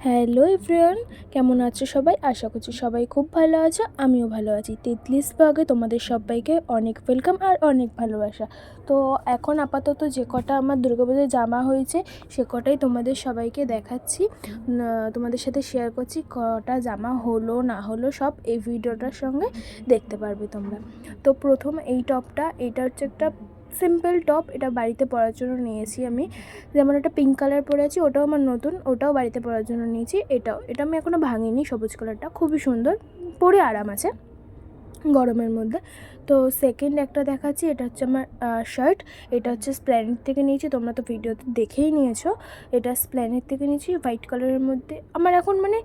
Hello everyone কেমন আছো সবাই? আশা করছি সবাই খুব ভালো আছো আমিও ভালো আছি। তেতলিশ ভাগে তোমাদের সবাইকে অনেক ওয়েলকাম আর অনেক ভালোবাসা। তো এখন আপাতত যে কটা আমার দুর্গাপুজোর জামা হয়েছে সে কটাই তোমাদের সবাইকে দেখাচ্ছি। তোমাদের সাথে শেয়ার করছি কটা জামা হলো না হলো সব এই ভিডিওটার সঙ্গে দেখতে পারবে তোমরা। তো প্রথম এই টপটা এটা হচ্ছে একটা সিম্পল টপ, এটা বাড়িতে পরার জন্য নিয়েছি আমি। যেমন একটা পিঙ্ক কালার পরে আছি, ওটাও আমার নতুন, ওটাও বাড়িতে পরার জন্য নিয়েছি, এটাও। এটা আমি এখনও ভাঙিনি সবুজ কালারটা খুবই সুন্দর, পরে আরাম আছে গরমের মধ্যে। তো সেকেন্ড একটা দেখাচ্ছি, এটা হচ্ছে আমার শার্ট এটা হচ্ছে স্প্ল্যানেট থেকে নিয়েছি, তোমরা তো ভিডিওতে দেখেই নিয়েছো। এটা স্প্ল্যানেট থেকে নিয়েছি হোয়াইট কালারের মধ্যে। আমার এখন মানে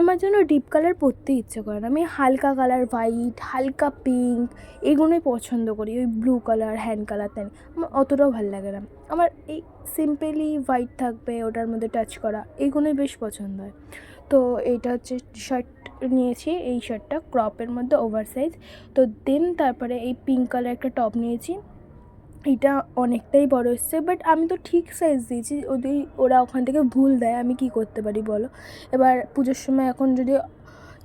আমার জন্য ডিপ কালার পরতে ইচ্ছে করে না। আমি হালকা কালার হোয়াইট হালকা পিঙ্ক এগুলোই পছন্দ করি। ওই ব্লু কালার হ্যান্ড কালার তেন আমার অতটাও ভালো লাগে না। আমার এই সিম্পলি হোয়াইট থাকবে, ওটার মধ্যে টাচ করা এইগুলোই বেশ পছন্দ হয়। তো এইটা হচ্ছে শার্ট নিয়েছি, এই শার্টটা ক্রপের মধ্যে ওভার সাইজ তো দেন তারপরে এই পিঙ্ক কালার একটা টপ নিয়েছি। এটা অনেকটাই বড় এসছে বাট আমি তো ঠিক সাইজ দিয়েছি ওদের ওরা ওখান থেকে ভুল দেয়, আমি কি করতে পারি বলো? এবার পুজোর সময় এখন যদি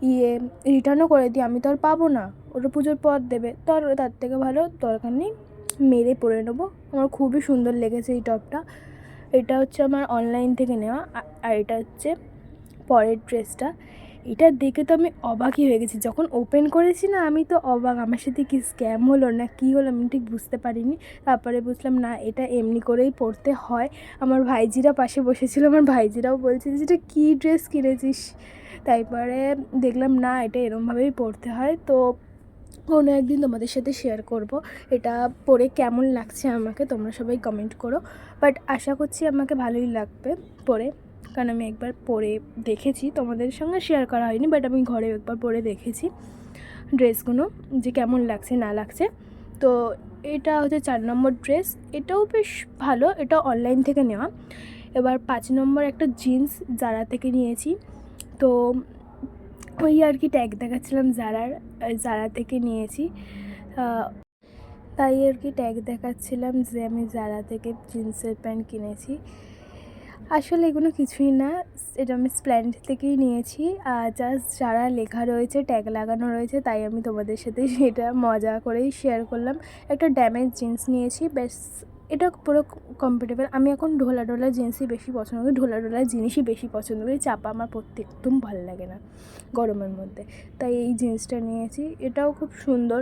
ইয়ে রিটার্নও করে দিই, আমি তো আর পাবো না। ওটা পুজোর পর দেবে, তো আর তার থেকে ভালো দরকার নেই, মেরে পরে নেব। আমার খুবই সুন্দর লেগেছে এই টপটা এটা হচ্ছে আমার অনলাইন থেকে নেওয়া, আর এটা হচ্ছে পরের ড্রেসটা এটা দেখে তো আমি অবাকই হয়ে গেছি। যখন ওপেন করেছি না, আমি তো অবাক। আমার সাথে কি স্ক্যাম হলো না কি হলো আমি ঠিক বুঝতে পারিনি। তারপরে বুঝলাম, না, এটা এমনি করেই পরতে হয়। আমার ভাইজিরা পাশে বসেছিল। আমার ভাইজিরাও বলছে যে, এটা কী ড্রেস কিনেছিস? তারপরে দেখলাম, না, এটা এরমভাবেই পরতে হয়। তো কোনো একদিন তোমাদের সাথে শেয়ার করব। এটা পরে কেমন লাগছে আমাকে তোমরা সবাই কমেন্ট করো। বাট আশা করছি আমাকে ভালোই লাগবে পরে কারণ আমি একবার পরে দেখেছি, তোমাদের সঙ্গে শেয়ার করা হয়নি বাট আমি ঘরে একবার পরে দেখেছি ড্রেসগুলো যে কেমন লাগছে, না লাগছে। তো এটা হচ্ছে চার নম্বর ড্রেস এটাও বেশ ভালো, এটা অনলাইন থেকে নেওয়া। এবার পাঁচ নম্বর একটা জিন্স জারা থেকে নিয়েছি। তো ওই আর কি ট্যাগ দেখাচ্ছিলাম জারার জারা থেকে নিয়েছি। তাই আর কি ট্যাগ দেখাচ্ছিলাম যে আমি জারা থেকে জিন্সের প্যান্ট কিনেছি। আসলে এগুলো কিছুই না। এটা আমি স্প্ল্যান্ড থেকেই নিয়েছি। জাস্ট যারা লেখা রয়েছে ট্যাগ লাগানো রয়েছে, তাই আমি তোমাদের সাথে সেটা মজা করেই শেয়ার করলাম। একটা ড্যামেজ জিন্স নিয়েছি বেশ এটা পুরো কমফোর্টেবল আমি এখন ঢোলা ঢোলা জিন্সই বেশি পছন্দ করি, ঢোলা ঢোলা জিনিসই বেশি পছন্দ করি। চাপা আমার পরতে একদম ভালো লাগে না গরমের মধ্যে। তাই এই জিন্সটা নিয়েছি। এটাও খুব সুন্দর।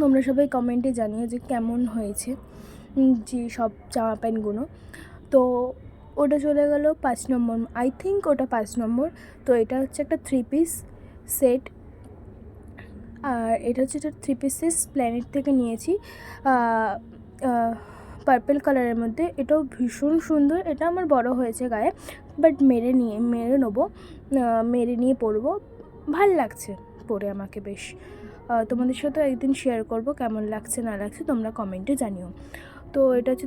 তোমরা সবাই কমেন্টে জানিও যে কেমন হয়েছে যে সব জামা প্যান্টগুলো। তো ওটা চলে গেল পাঁচ নম্বর। আই থিঙ্ক ওটা পাঁচ নম্বর। তো এটা হচ্ছে একটা থ্রি পিস সেট আর এটা হচ্ছে একটা থ্রি পিসেস প্ল্যানেট থেকে নিয়েছি। পার্পেল কালারের মধ্যে। এটাও ভীষণ সুন্দর। এটা আমার বড় হয়েছে গায়ে। বাট মেরে নিয়ে, মেরে নেব। মেরে নিয়ে পরবো ভালো লাগছে পরে আমাকে বেশ। তোমাদের সাথে একদিন শেয়ার করব কেমন লাগছে না লাগছে তোমরা কমেন্টে জানিও। তো এটা হচ্ছে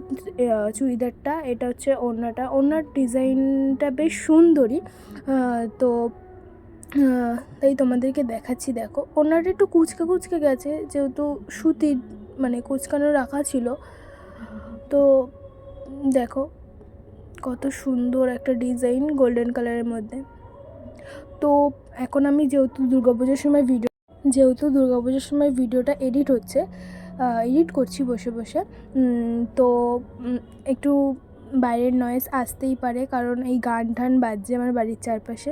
চুড়িদারটা, এটা হচ্ছে ওড়নাটা। ওড়নার ডিজাইনটা বেশ সুন্দরই তো তাই তোমাদেরকে দেখাচ্ছি, দেখো। ওড়নাটা একটু কুচকে কুচকে গেছে, যেহেতু সুতির মানে কুচকানো রাখা ছিল। তো, দেখো, কত সুন্দর একটা ডিজাইন গোল্ডেন কালারের মধ্যে। তো, এখন আমি যেহেতু দুর্গাপুজোর সময় ভিডিও, যেহেতু দুর্গাপুজোর সময় ভিডিওটা এডিট হচ্ছে এডিট করছি বসে বসে। তো একটু বাইরের নয়েজ আসতেই পারে, কারণ এই গান টান বাজছে আমার বাড়ির চারপাশে।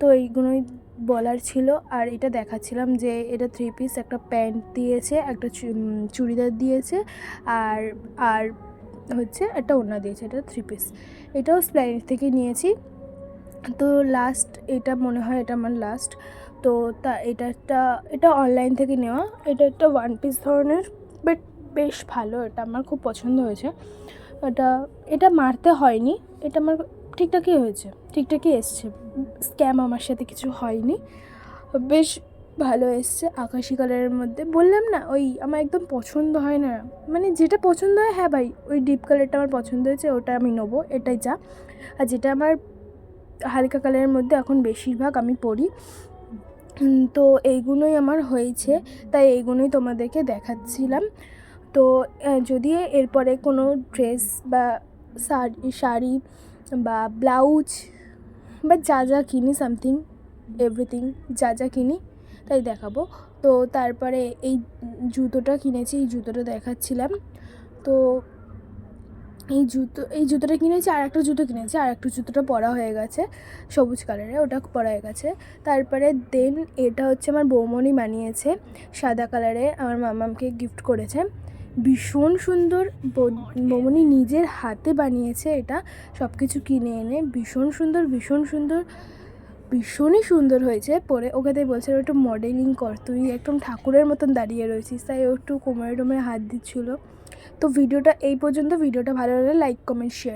তো এইগুলোই বলার ছিল, আর এটা দেখাচ্ছিলাম যে এটা থ্রি পিস একটা প্যান্ট দিয়েছে, একটা চুড়িদার দিয়েছে, আর আর হচ্ছে একটা ওড়না দিয়েছে, এটা থ্রি পিস এটাও স্প্ল্যানেট থেকে নিয়েছি। তো লাস্ট এটা মনে হয় এটা আমার লাস্ট তো তা, এটা একটা, এটা অনলাইন থেকে নেওয়া। এটা একটা ওয়ান পিস ধরনের। বাট বেশ ভালো, এটা আমার খুব পছন্দ হয়েছে। এটা এটা মারতে হয়নি, এটা আমার ঠিকঠাকই হয়েছে, ঠিকঠাকই এসছে। স্ক্যাম আমার সাথে কিছু হয়নি। বেশ ভালো এসছে, আকাশি কালারের মধ্যে। বললাম না, ওই আমার একদম পছন্দ হয় না। মানে যেটা পছন্দ হয় হ্যাঁ ভাই, ওই ডিপ কালারটা আমার পছন্দ হয়েছে, ওটা আমি নেব, এটাই যা। আর যেটা আমার হালকা কালারের মধ্যে এখন বেশিরভাগ আমি পরি তো এইগুলোই আমার হয়েছে, তাই এইগুলোই তোমাদেরকে দেখাচ্ছিলাম। তো যদি এরপরে কোনো ড্রেস বা শাড়ি শাড়ি বা ব্লাউজ বা যা যা কিনি, সামথিং, এভরিথিং যা যা কিনি, তাই দেখাবো। তো তারপরে এই জুতোটা কিনেছি, এই জুতোটা দেখাচ্ছিলাম। তো এই জুতো, এই জুতোটা কিনেছি, আর একটা জুতো কিনেছি, আর একটা জুতোটা পরা হয়ে গেছে, সবুজ কালারের, ওটা পরা হয়ে গেছে। তারপরে দেন এটা হচ্ছে আমার বৌমনি বানিয়েছে, সাদা কালারে আমার মামামকে গিফট করেছে। ভীষণ সুন্দর বৌমনি নিজের হাতে বানিয়েছে এটা সব কিছু কিনে এনে ভীষণ সুন্দর ভীষণ সুন্দর, ভীষণই সুন্দর হয়েছে। পরে ওকে তাই বলছিল একটু মডেলিং কর, তুই একদম ঠাকুরের মতন দাঁড়িয়ে রয়েছিস, তাই ও একটু কোমরে টোমরে হাত দিচ্ছিল। তো ভিডিওটা এই পর্যন্ত। ভিডিওটা ভালো লাগলে লাইক কমেন্ট শেয়ার